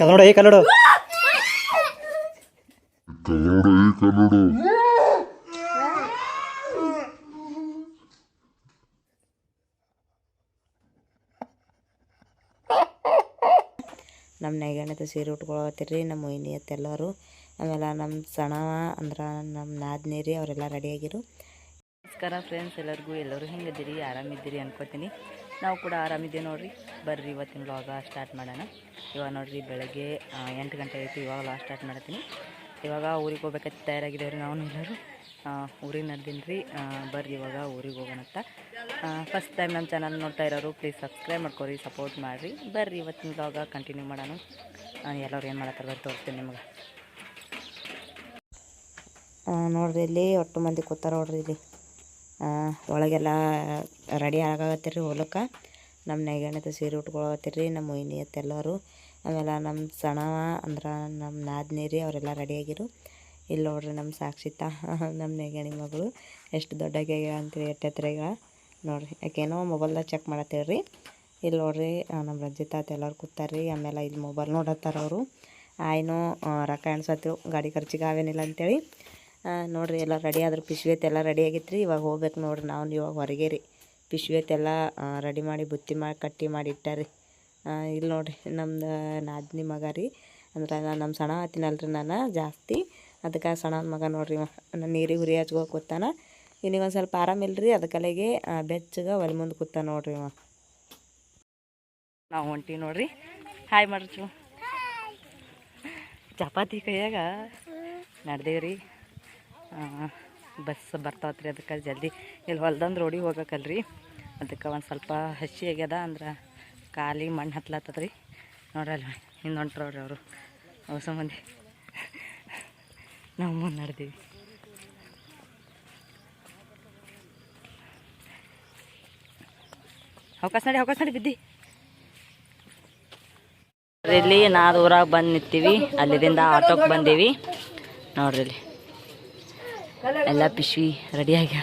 ಕನ್ನಡ ಏ ಕನ್ನಡ? ಕನ್ನಡ ಈ ಕನ್ನಡ? ನಮ್ಮ ನೈಗಣ್ಣದ ಸೀರೆ ಉಟ್ಕೊಳತ್ತೀರಿ ನಮ್ಮ ಮೊಯ್ನಿ ಅತ್ತ ಎಲ್ಲರೂ. ಆಮೇಲೆ ನಮ್ಮ ಸಣವ ಅಂದ್ರೆ ನಮ್ಮ ನಾದ್ನೇರಿ ಅವರೆಲ್ಲ ರೆಡಿಯಾಗಿರು ನಮಸ್ಕಾರ ಫ್ರೆಂಡ್ಸ್ ಎಲ್ಲರಿಗೂ ಎಲ್ಲರೂ ಹೆಂಗಿದ್ದೀರಿ ಆರಾಮಿದ್ದೀರಿ ಅನ್ಕೋತೀನಿ. ನಾವು ಕೂಡ ಆರಾಮಿದ್ದೀವಿ ನೋಡ್ರಿ. ಬರ್ರಿ ಇವತ್ತಿನ ವ್ಲಾಗ ಸ್ಟಾರ್ಟ್ ಮಾಡೋಣ. ಇವಾಗ ನೋಡ್ರಿ ಬೆಳಗ್ಗೆ ಎಂಟು ಗಂಟೆ ಆಯಿತು. ಇವಾಗ ಲಾಗ್ ಸ್ಟಾರ್ಟ್ ಮಾಡತ್ತೀನಿ ಇವಾಗ ಊರಿಗೆ ಹೋಗ್ಬೇಕಂತ ತಯಾರಾಗಿದ್ದೇವೆ ರೀ ನಾವು ಎಲ್ಲರೂ ಊರಿಗೆ ನಡ್ದೀನಿ ರೀ ಬರ್ರಿ ಇವಾಗ ಊರಿಗೆ ಹೋಗೋಣಂತ ಫಸ್ಟ್ ಟೈಮ್ ನಮ್ಮ ಚಾನಲ್ ನೋಡ್ತಾ ಇರೋರು ಪ್ಲೀಸ್ ಸಬ್ಸ್ಕ್ರೈಬ್ ಮಾಡ್ಕೊರಿ ಸಪೋರ್ಟ್ ಮಾಡಿರಿ. ಬರ್ರಿ ಇವತ್ತಿನ ವ್ಲಾಗ ಕಂಟಿನ್ಯೂ ಮಾಡೋಣ. ಎಲ್ಲರೂ ಏನು ಮಾಡತ್ತಾರ ಬರ್ರಿ ತೋರಿಸ್ತೀನಿ ನಿಮ್ಗೆ. ನೋಡ್ರಿ ಇಲ್ಲಿ ಒಟ್ಟು ಮಂದಿ ಕೂತಾರ ನೋಡ್ರಿ ಇಲ್ಲಿ. ಒಳಗೆಲ್ಲ ರೆಡಿ ಆಗತ್ತೀರಿ ಹೋಲಕ್ಕೆ. ನಮ್ಮ ನೈಗಣ್ಣದ ಸೀರೆ ಉಟ್ಕೊಳತ್ತೀರಿ ನಮ್ಮ ಮೊಯ್ನಿ ಅತ್ತ ಎಲ್ಲರೂ. ಆಮೇಲೆ ನಮ್ಮ ಸಣವ ಅಂದ್ರೆ ನಮ್ಮ ನಾದ್ನೇರಿ, ಅವರೆಲ್ಲ ರೆಡಿಯಾಗಿರು ಇಲ್ಲಿ ನೋಡ್ರಿ ನಮ್ಮ ಸಾಕ್ಷಿತ ನಮ್ಮ ನೆಗಣಿ ಮಗಳು. ಎಷ್ಟು ದೊಡ್ಡಗೆ ಅಂತೀರಿ ಎಷ್ಟು ಎತ್ತರಗ ನೋಡ್ರಿ. ಯಾಕೇನೋ ಮೊಬೈಲ್ದಾಗ ಚೆಕ್ ಮಾಡತ್ತೀರಿ ಇಲ್ಲಿ ನೋಡ್ರಿ ನಮ್ಮ ರಂಜಿತಾ ಅತ್ತ ಎಲ್ಲರೂ ಕೂತಾರ್ರಿ. ಆಮೇಲೆ ಇಲ್ಲಿ ಮೊಬೈಲ್ ನೋಡತ್ತಾರ ಅವರು. ಆಯ್ನೋ ರೊಕ್ಕ ಎಣ್ಸತ್ತು ಗಾಡಿ ಖರ್ಚಿಗೆ ಆವೇನಿಲ್ಲ ಅಂತೇಳಿ ನೋಡ್ರಿ ಎಲ್ಲ ರೆಡಿ ಆದ್ರೆ ಪಿಶ್ವೇತ್ ಎಲ್ಲ ರೆಡಿ ಆಗೈತ್ರಿ. ರೀ ಇವಾಗ ಹೋಗ್ಬೇಕು ನೋಡ್ರಿ ನಾವು ಇವಾಗ ಹೊರಗೆ ರೀ. ಪಿಶ್ವೇತೆಲ್ಲ ಎಲ್ಲ ರೆಡಿ ಮಾಡಿ ಬುತ್ತಿ ಮಾಡಿ ಕಟ್ಟಿ ಮಾಡಿ ಇಟ್ಟಾರಿ. ಇಲ್ಲಿ ನೋಡ್ರಿ ನಮ್ದು ನಾದಿನಿ ಮಗ ರೀ. ಅಂದ್ರೆ ನಾನು ನಮ್ಮ ಸಣ ಹತ್ತಿನಲ್ರಿ ನಾನು ಜಾಸ್ತಿ. ಅದಕ್ಕೆ ಸಣ್ಣ ಮಗ ನೋಡ್ರಿ ನಾನು ನೀರಿಗೆ ಹುರಿ ಹಚ್ಕೋ ಕೂತಾನ. ಇನ್ನೀಗ ಒಂದು ಸ್ವಲ್ಪ ಆರಾಮಿಲ್ರಿ ಅದಕ್ಕಲೆಗೆ ಬೆಚ್ಚಗೆ ಒಲೆ ಮುಂದೆ ಕೂತ ನೋಡ್ರಿ ಇವ. ನಾವು ಹೊಂಟಿ ನೋಡ್ರಿ. ಹಾಯ್ ಮಾಡ್ರಿ ಚಪಾತಿ ಕೈಯಾಗ ನಡ್ದೇವ್ರಿ. ಬಸ್ ಬರ್ತಾವತ್ರಿ ಅದಕ್ಕೆ ಜಲ್ದಿ. ಇಲ್ಲಿ ಹೊಲ್ದಂದು ರೋಡಿಗೆ ಹೋಗಬೇಕಲ್ರಿ ಅದಕ್ಕೆ ಒಂದು ಸ್ವಲ್ಪ ಹಸಿ ಆಗ್ಯದ ಅಂದ್ರೆ ಖಾಲಿ ಮಣ್ಣು ಹತ್ಲತ್ತದ್ರಿ ನೋಡ್ರಲ್ಲ ಹಿಂದೆ ಹೊಂಟ್ರ ನೋಡ್ರಿ ಅವರು. ಹೊಸ ಮಂದಿ ನಾವು ಮುಂದೆ ಅವಕಾಶ ನಡಿ ಅವಕಾಶ ನಡಿ ಬಿದ್ದಿ. ಇಲ್ಲಿ ನಾ ಬಂದು ನಿಂತೀವಿ. ಅಲ್ಲಿದಿಂದ ಆಟೋಕ್ಕೆ ಬಂದೀವಿ. ನೋಡ್ರಿ ಇಲ್ಲಿ. ಎಲ್ಲ ಪಿಶ್ವಿ ರೆಡಿ ಆಗ್ಯ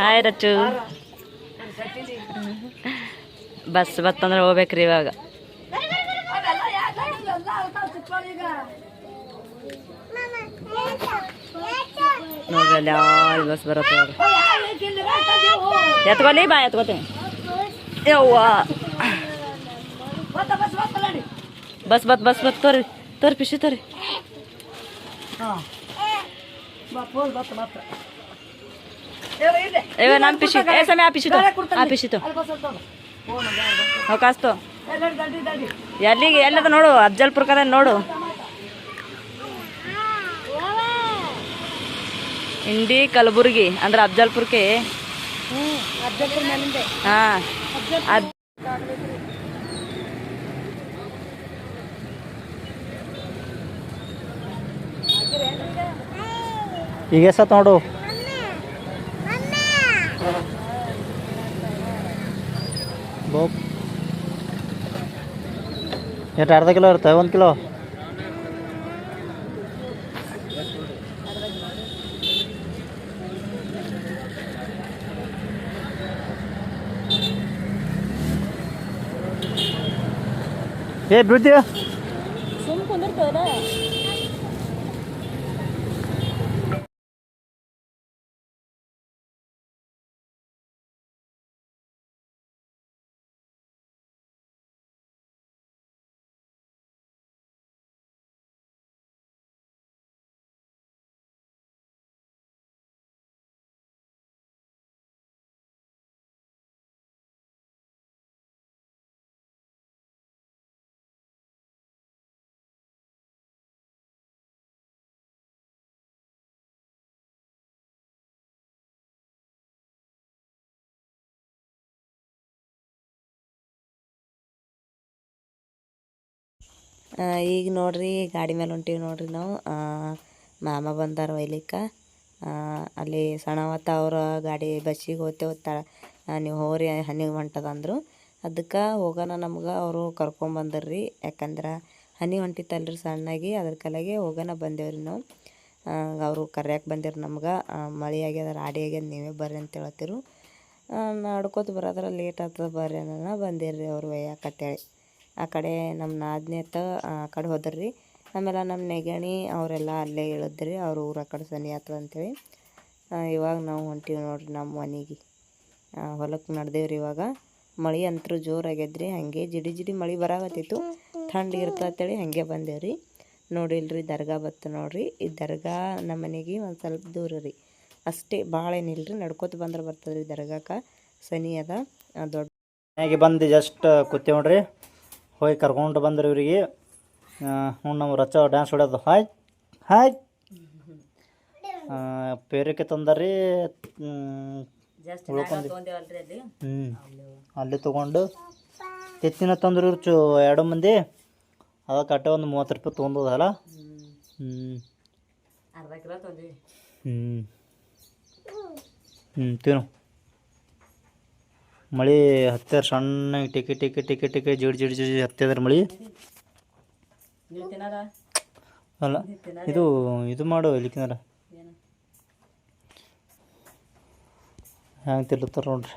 ಹಾಯ್ ರಚ್ಚು. ಬಸ್ ಬತ್ತಂದ್ರೆ ಹೋಗ್ಬೇಕ್ರಿ ಇವಾಗ. ನೋಡ್ರಿ ಅಲ್ಲಿ ಯಾವ ಬಸ್ ಬರುತ್ತೆ ಎತ್ಕೊಲಿ ಬಾ, ಎತ್ಕೋತೀನಿ. ಯವ್ವ. ಬಸ್ ಬತ್ ಬಸ್ ಬತ್ ತೋರಿ ತೋರಿ ಪಿಶಿ ತೋರಿ. ಏ ನಮ್ಮ ಪಿಶಿ ಏ ಸಮಯ ಆ ಎಲ್ಲಿಗೆ ಎಲ್ಲದ ನೋಡು ಅಫ್ಜಲ್ಪುರ್ಕದ ನೋಡು. ಇಂಡಿ ಕಲಬುರ್ಗಿ ಅಂದ್ರೆ ಅಫ್ಜಲ್ಪುರ್ಗೆ ಹಾಂ. ಈಗ ಎಷ್ಟತ್ ನೋಡು ಬೋಕ್ ಎಷ್ಟು ಅರ್ಧ ಕಿಲೋ ಇರುತ್ತೆ ಒಂದು ಕಿಲೋ ಏ ಬಿಡ್ತೀಯ ಈಗ ನೋಡ್ರಿ, ಗಾಡಿ ಮೇಲೆ ಹೊಂಟೀವಿ ನೋಡ್ರಿ ನಾವು. ಮಾಮ ಬಂದಾರ ಒಯ್ಲಿಕ್ಕೆ. ಅಲ್ಲಿ ಸಣ್ಣವತ್ತ ಅವ್ರ ಗಾಡಿ ಬಸ್ಸಿಗೆ ಹೋಗ್ತೇವೆ ನೀವು ಹೋರಿ ಹನಿಗೆ ಹೊಂಟದ ಅಂದರು. ಅದಕ್ಕೆ ಹೋಗೋಣ ನಮ್ಗೆ, ಅವರು ಕರ್ಕೊಂಬಂದ್ರಿ ಯಾಕಂದ್ರೆ ಹನಿ ಹೊಂಟಿತ್ತಲ್ರಿ ಸಣ್ಣಾಗಿ, ಅದ್ರ ಕಲೆಗೆ ಹೋಗೋಣ ಬಂದೇವ್ರಿ ನಾವು. ಅವರು ಕರ್ಯಾಕೆ ಬಂದಿರು ನಮ್ಗೆ. ಮಳೆ ಆಗ್ಯದ, ರಾಡಿ ಆಗ್ಯದ, ನೀವೇ ಬರ್ರಿ ಅಂತ ಹೇಳ್ತಿರು. ನಡ್ಕೋತ ಬರೋದ್ರ ಲೇಟ್ ಆಗ್ತದೆ ಬರ್ರಿ ಅನ್ನೋಣ ಬಂದಿರ್ರಿ ಅವ್ರು ಒಯ್ಯಾಕತ್ತೇಳಿ ಆ ಕಡೆ ನಮ್ಮ ನಾದ್ನೇತ ಆ ಕಡೆ ಹೋದ್ರಿ ಆಮೇಲೆ ನಮ್ಮ ನೆಗಣಿ ಅವರೆಲ್ಲ ಅಲ್ಲೇ ಇಳಿದ್ರಿ ಅವ್ರ ಊರ ಕಡೆ ಸನಿ ಆಗ್ತದ ಅಂತೇಳಿ. ಇವಾಗ ನಾವು ಹೊಂಟೀವಿ ನೋಡ್ರಿ ನಮ್ಮ ಮನೆಗೆ. ಹೊಲಕ್ಕೆ ನಡ್ದೇವ್ರಿ ಇವಾಗ. ಮಳೆ ಅಂತರೂ ಜೋರಾಗ್ಯದ್ರಿ, ಹಾಗೆ ಜಿಡಿ ಜಿಡಿ ಮಳೆ ಬರಾಕತ್ತಿತ್ತು. ಥಂಡ್ ಇರ್ತೇಳಿ ಹಾಗೆ ಬಂದೇವ್ರಿ. ನೋಡಿಲ್ರಿ ದರ್ಗಾ ಬತ್ತು ನೋಡ್ರಿ, ಈ ದರ್ಗಾ ನಮ್ಮ ಮನೆಗೆ ಒಂದು ಸ್ವಲ್ಪ ದೂರ ರೀ. ಅಷ್ಟೇ ಭಾಳ ಏನಿಲ್ರಿ ನಡ್ಕೋತ ಬಂದ್ರೆ ಬರ್ತದ್ರಿ ದರ್ಗಾಕ್ಕೆ. ಸನಿ ಅದ ದೊಡ್ಡ ಮನೆಗೆ ಬಂದು ಜಸ್ಟ್ ಕೂತೇವ್ ನೋಡ್ರಿ. ಹೋಗಿ ಕರ್ಕೊಂಡು ಬಂದ್ರೆ ಇವರಿಗೆ ಹ್ಞೂ ನಮ್ಮ ರಚ ಡ್ಯಾನ್ಸ್ ಹೊಡ್ಯೋದು. Hi hi. ಪೇರಕ್ಕೆ ತಂದರಿ ಉಳ್ಕೊಂಡಿ. ಹ್ಞೂ ಅಲ್ಲಿ? ತೊಗೊಂಡು ತೆತ್ತಿನ ತಂದ್ರು ಇವ್ರು ಚು ಎರಡು ಮಂದಿ ಅದಕ್ಕೆ ಅಟ್ಟೆ ಒಂದು ಮೂವತ್ತು ರೂಪಾಯಿ ತೊಗೊಂಡೋದಲ್ಲ ಹ್ಞೂ ಹ್ಞೂ ಹ್ಞೂ ತಿನ್ನು. ಮಳೆ ಹತ್ತಾರ ಸಣ್ಣಗೆ ಟಿಕೆ ಟಿಕೆ ಟಿಕೆ ಟಿಕೆ ಜಿಡ್ ಜಿಡ್ ಜಿಡ್ ಹತ್ತಿದ್ರ ಮಳೆ. ಅಲ್ಲ ಇದು ಇದು ಮಾಡು ಇಲ್ಲಿಕ್ಕಿನಾರ ಹ್ಯಾಂಗ ಹೆಂಗೆ ತಿರ್ಲತ್ತಾರ ನೋಡ್ರಿ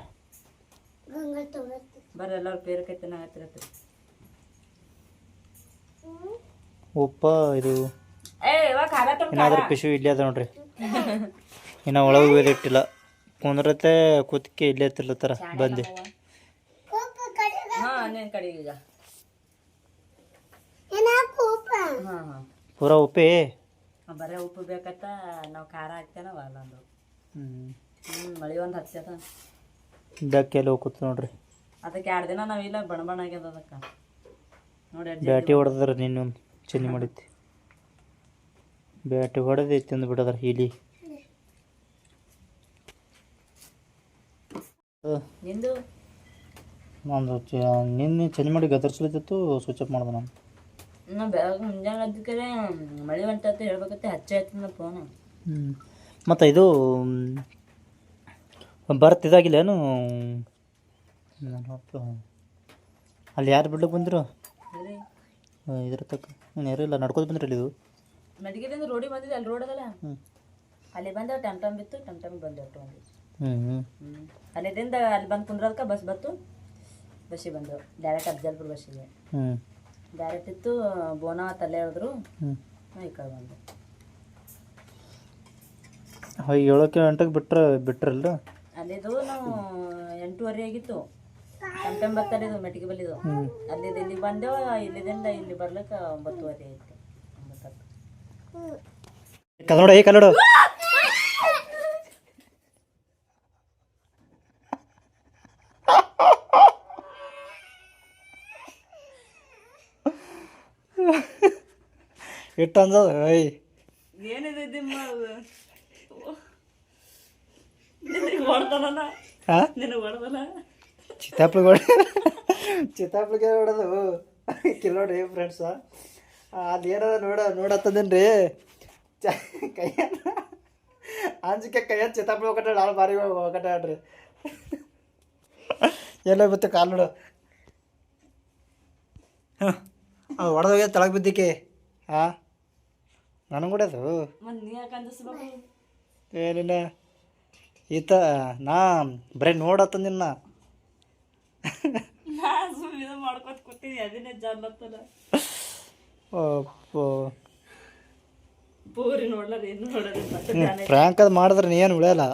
ಬರ್ರಿ ಎಲ್ಲರೂ ಉಪ್ಪ ಇದು ಏನಾದ್ರೂ ಪಿಶು ಇಲ್ಲೇ ಅದ ನೋಡ್ರಿ. ಇನ್ನು ಒಳಗೆ ಒಯ್ದಿಟ್ಟಿಲ್ಲ ಕುಂದ್ರತೆ ಕೂತ್ಕೆ ಇಲ್ಲೇ ತಿರ್ಲತ್ತಾರ. ಬಂದೆ. ಹಾಂ ನೀನು ಕಡೆ ಈಗ. ಹಾಂ ಹಾಂ. ಪೂರ ಉಪ್ಪೇ? ಬರೇ ಉಪ್ಪು ಬೇಕತ್ತ ನಾವು ಖಾರ ಹಾಕ್ತೇನ ಅಲ್ಲೊಂದು ಹ್ಞೂ ಹ್ಞೂ ಮಳೆ ಒಂದು ಹತ್ತದ ಎಲ್ಲಿ ಹೋಗಿ ಕೂತ್ ನೋಡ್ರಿ. ಅದಕ್ಕೆ ಎರಡು ದಿನ ನಾವಿಲ್ಲ ಬಣ ಬಣ ಆಗ್ಯದ ಅದಕ್ಕೆ. ನೋಡಿ ಎರಡು ಬ್ಯಾಟಿ ಹೊಡೆದ್ರ ನಿನ್ನೊಂದು ಚೆನ್ನಿ ಮಾಡೈತಿ ಬ್ಯಾಟಿ ಹೊಡೆದು ತಿಂದು ಬಿಡದ್ರ ಇಲಿ ನಿಂದು? ನಂದು ಚ ನಿನ್ನೆ ಚೇಂಜ್ ಮಾಡಿ ಗದರ್ಸ್ಲಿತ್ತು ಸ್ವಿಚ್ ಅಪ್ ಮಾಡ್ದೆ ನಾನು. ನಾ ಬೆಳಗ್ಗೆ ಮುಂಜಾನೆ ಅದಕ್ಕೆ ಮಳೆ ಹೊಂಟತ್ತೆ ಹೇಳ್ಬೇಕತ್ತೆ ಹಚ್ಚ ಆಯ್ತು ಫೋನ್ ಮತ್ತು ಇದು ಬರ್ತ್ ಇದಾಗಿಲ್ಲೇನು ಅಲ್ಲಿ ಯಾರು ಬಿಡ್ಲಿಕ್ಕೆ ಬಂದರು? ಸರಿ ಇದ್ರ ತಕ್ಕ. ನೀನು ಯಾರೂ ಇಲ್ಲ ನಡ್ಕೋತ ಬಂದ್ರಲ್ಲಿ ಇದು ಮೆಡಿಗೆದಿಂದ ರೋಡಿಗೆ ಬಂದಿದೆ ಅಲ್ಲಿ ರೋಡ್ ಅದಲ್ಲ? ಹ್ಞೂ ಅಲ್ಲಿ ಬಂದ ಟಮ್ ಟಮ್ ಬಿತ್ತು ಟಮ್ ಟಮ್ ಬಂದೆ ಒಟ್ಟು ಒಂದು ಅಲ್ಲಿದಿಂದ ಅಲ್ಲಿ ಬಂದು ಕುಂದ್ರದಕ್ಕೆ ಬಸ್ ಬತ್ತು. ಬಸ್ಸಿಗೆ ಬಂದು ಡೈರೆಕ್ಟ್ ಅಫ್ಜಲ್ಪುರ ಬಸ್ಸಿಗೆ. ಡೈರೆಕ್ಟ್ ಇತ್ತು ಬೋನಾ ತಲೆ ಹೇಳಿದ್ರು ಈ ಕಡೆ ಬಂದು. ಏಳಕ್ಕೆ ಎಂಟಕ್ಕೆ ಬಿಟ್ರೆ ಬಿಟ್ರಲ್ಲ ಅಲ್ಲಿದು ನಾವು ಎಂಟೂವರೆ ಆಗಿತ್ತು. ಸೆಪ್ಟೆಂಬರ್ ಟಮ್ ಬರ್ತಲ್ಲಿದು ಮೆಟ್ಟಿಗೆ ಬಲ್ಲಿದು ಅಲ್ಲಿದ್ದು ಇಲ್ಲಿಗೆ ಬಂದೆವು ಇಲ್ಲಿದಿಂದ ಇಲ್ಲಿ ಬರ್ಲಿಕ್ಕೆ ಒಂಬತ್ತುವರೆ ಆಯಿತು. ಒಂಬತ್ತು ಕನ್ನಡ ಏ ಕನ್ನಡ ಇಟ್ಟು ಅಂದದ ಐ ಏನಿದೆ ದಿಮ್ಮ ನಿನಗೆ ಹೊಡ್ದನ ಹಾಂ ನಿನಗೆ ಹೊಡ್ದನ ಚಿತ್ತಾಪ್ಳಿಗೆ ಹೊಡ ಚಿತ್ತಾಪ್ಳಿಗೆ ಹೊಡೋದು. ಕಿಲ್ ನೋಡ್ರಿ ಫ್ರೆಂಡ್ಸ ಅದು ಏನದ ನೋಡ ನೋಡತ್ತದೇನ್ರಿ? ಚ ಕೈಯ ಅಂಜಿಕೆ ಕೈಯ ಚಿತ್ತಾಪ್ಳಿ ಹೋಗಟ್ಟ ನಾಳೆ ಬಾರಿ ಹೋಗಟ್ಟಾಡ್ರಿ ಎಲ್ಲ ಬಿತ್ತು ಕಾಲು ನೋಡು. ಹಾಂ ಅದು ಹೊಡೆದೋಗ್ಯ ತೆಳಗೆ ಬಿದ್ದಿಕೆ ಹಾಂ? ನನಗೆ ಕೂಡ ಅದು ಮತ್ತೆ ನೀ ಯಾಕೆ ಅಂಜಿಸ್ಬೇಕು ಏನಿಲ್ಲ ಈತ ನಾ ಬರೀ ನೋಡತ್ತ ನಿನ್ನ. ಫ್ರ್ಯಾಂಕ್ ಅದು ಮಾಡಿದ್ರೆ ನೀ ಏನು ಉಳಿಯಲ್ಲ?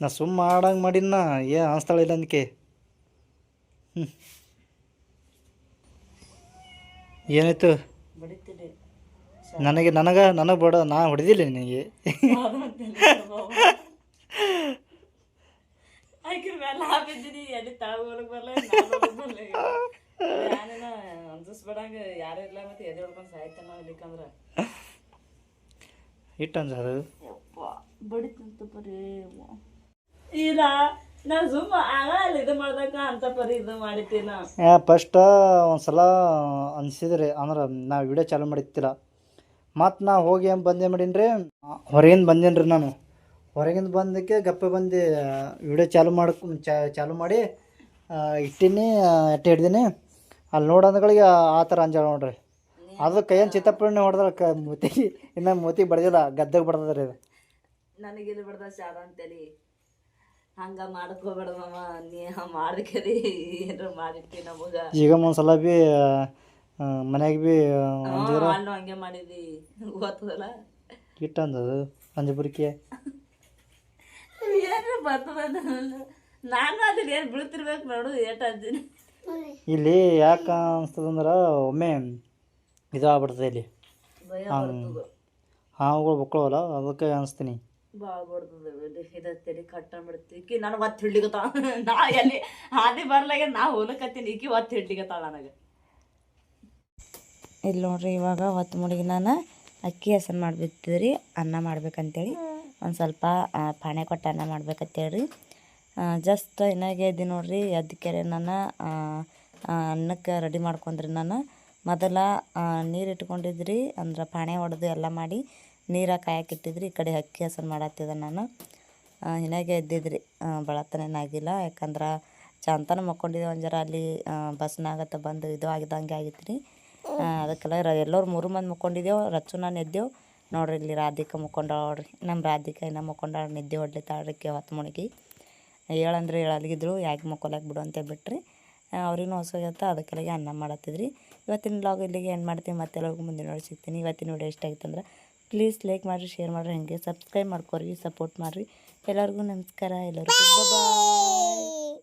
ನಾ ಸುಮ್ಮ ಮಾಡಂಗೆ ಮಾಡಿನ ಏನು ಅನಿಸ್ತಾಳೆ ಇಲ್ಲ ಅಂದಕ್ಕೆ ಹ್ಞೂ ಏನಾಯ್ತು? ನನಗೆ ನನಗೆ ನನಗೆ ಬಡ ನಾ ಹೊಡೆದಿಲ್ಲ ನಿನಗೆ. ಇಟ್ಟು ಅಂಜಾರು ಇಲ್ಲ ನಾನು ಸುಮ್ಮ ಆಗಲ್ಲ ಇದು ಅಂತ ಪರಿ ಇದು ಫಸ್ಟ್ ಒಂದ್ಸಲ ಸಲ ಅಂದ್ರ ಅಂದ್ರೆ ನಾ ವಿಡಿಯೋ ಚಾಲು ಮಾಡಿತ್ತಿಲ್ಲ. ಮತ್ತು ನಾ ಹೋಗಿ ಏನು ಬಂದೆ ಮಾಡೀನಿ ಹೊರಗಿಂದ ಬಂದೇನಿ ರೀ ನಾನು. ಹೊರಗಿಂದ ಬಂದಕ್ಕೆ ಗಪ್ಪೆ ಬಂದು ವಿಡಿಯೋ ಚಾಲು ಮಾಡಕ್ ಚಾಲು ಮಾಡಿ ಇಟ್ಟೀನಿ ಎಟ್ಟೆ ಹಿಡ್ದೀನಿ. ಅಲ್ಲಿ ನೋಡೋದ್ಗಳಿಗೆ ಆ ಥರ ಅಂಜಾಳ ನೋಡ್ರಿ. ಅದು ಕೈಯನ್ನು ಚಿತ್ತಪ್ಪಣ್ಣೆ ಹೊಡೆದ್ರೆ ಕ ಮೂತಿಗೆ ಇನ್ನು ಮೂತಿ ಬಡ್ದಿಲ್ಲ ಗದ್ದೆಗೆ ಬಡ್ದದ ರೀ ಅದು. ನನಗಿದು ಬಿಡ್ದ ಶಾದ ಅಂತೇಳಿ. ಹಂಗ ಮಾಡ್ಕೋಬೇಡ ಮಾಮ ನೀ ಮಾಡ್ಬೇಕರಿ ಏನಾರು ಮಾಡಿರ್ತೀನಿ ನಮಗ. ಈಗ ಒಂದ್ಸಲ ಭೀ ಮನ್ಯಾಗ ಭೀ ಅಲ್ಲೂ ಹಂಗೆ ಮಾಡಿದಿ. ಗೊತ್ತದಲ್ಲ? ಇಟ್ಟ ಅಂದದು ಅಂಜಬುರಿಕೆ ಏನ್ರ ಬರ್ತದ ನಾನು ಅದ್ರ ಏನು ಬೀಳ್ತಿರ್ಬೇಕು ನೋಡು ಏಟ ಅಂತೀನಿ ಇಲ್ಲಿ ಯಾಕೆ ಅನ್ಸ್ತದಂದ್ರೆ ಒಮ್ಮೆ ಇದು ಆಗ್ಬಿಡ್ತದೆ ಇಲ್ಲಿ. ಹಾವುಗಳು ಬಕ್ಕಳವಲ್ಲ ಅದಕ್ಕೆ ಅನಿಸ್ತೀನಿ. ಭಾಳ ಇದ ತಲೆ ಕಟ್ಟ ಬಿಡ್ತಿ ಈಕಿ ನನಗೆ ಒತ್ತು ಹಿಡ್ಲಿಗತ್ತಾಳ ನಾ ಎಲ್ಲಿ ಹಾದಿ ಬರ್ಲಾಗ ನಾ ಹೋಲಕತ್ತೀನಿ ಈಕಿ ಒತ್ತು ಹಿಡ್ಲಿಗತ್ತಾಳ ನನಗೆ. ಇಲ್ಲಿ ನೋಡ್ರಿ ಇವಾಗ ಹೊತ್ತು ಮುಡಿಗೆ ನಾನು ಅಕ್ಕಿ ಹೆಸರು ರೀ ಅನ್ನ ಮಾಡ್ಬೇಕಂತೇಳಿ. ಒಂದು ಸ್ವಲ್ಪ ಪಾಣೆ ಕೊಟ್ಟು ಅನ್ನ ಮಾಡ್ಬೇಕಂತೇಳಿ ಜಸ್ಟ್ ಇನ್ನಾಗೆ ಇದ್ದೀನಿ ನೋಡ್ರಿ ಅದಕ್ಕೆ ನಾನು ಅನ್ನಕ್ಕೆ ರೆಡಿ ಮಾಡ್ಕೊಂಡ್ರಿ ನಾನು. ಮೊದಲ ನೀರು ಇಟ್ಕೊಂಡಿದ್ರಿ, ಅಂದ್ರೆ ಪಾಣೆ ಹೊಡೆದು ಎಲ್ಲ ಮಾಡಿ ನೀರ ಕಾಯಕ್ಕಿಟ್ಟಿದ್ರಿ ಈ ಕಡೆ ಅಕ್ಕಿ ಹೆಸರು ಮಾಡತ್ತಿದ್ದೆ ನಾನು. ಹಿನಾಗೆ ಎದ್ದಿದ್ರಿ ಬಳತನೇನಾಗಿಲ್ಲ ಯಾಕಂದ್ರೆ ಚಂತನ ಮಕ್ಕೊಂಡಿದ್ದೆ ಒಂದು ಜರ ಅಲ್ಲಿ ಬಸ್ನಾಗತ್ತ ಬಂದು ಇದು ಆಗಿದ್ದಂಗೆ ಆಗಿತ್ತು ರೀ ಅದಕ್ಕೆಲ್ಲ ಎಲ್ಲರೂ ಮೂರು ಮಂದಿ ಮುಕ್ಕೊಂಡಿದ್ದೆವು ರಚ್ಚು ನಾನು ನೋಡ್ರಿ ಇಲ್ಲಿ ರಾಧಿಕಾ ಮುಕ್ಕೊಂಡಾಳ್ರಿ ನಮ್ಮ ರಾಧಿಕಾ ಇನ್ನ ಮುಕ್ಕೊಂಡಾಳ, ನಿದ್ದೆ ಹೊಡ್ಲಿತ್ತಾಳ್ರಿಕೆ ಹೊತ್ತು ಮುಳುಗಿ ಹೇಳಂದ್ರೆ ಹೇಳಲ್ಗಿದ್ರು, ಯಾಕೆ ಮಕ್ಕೊಲಕ್ಕೆ ಬಿಡು ಅಂತ ಬಿಟ್ರಿ ಅವ್ರಿಗೂ ಹೊಸೋಗತ್ತ ಅದಕ್ಕೆಲ್ಲ ಅನ್ನ ಮಾಡತ್ತಿದ್ರಿ. ಇವತ್ತಿನ ಬ್ಲಾಗ್ ಇಲ್ಲಿಗೆ ಏನು ಮಾಡ್ತೀನಿ. ಮತ್ತೆಲ್ಲರಿಗೂ ಮುಂದಿನ ನೋಡಿ ಸಿಗ್ತೀನಿ. ಇವತ್ತಿನ ವಿಡಿಯೋ ಇಷ್ಟ ಅಂದ್ರೆ ಪ್ಲೀಸ್ ಲೈಕ್ ಮಾಡಿರಿ ಶೇರ್ ಮಾಡಿರಿ, ಹಾಗೆ ಸಬ್ಸ್ಕ್ರೈಬ್ ಮಾಡ್ಕೊರಿ ಸಪೋರ್ಟ್ ಮಾಡಿರಿ. ಎಲ್ಲರಿಗೂ ನಮಸ್ಕಾರ. ಎಲ್ಲರಿಗೂ ಬಾಯ್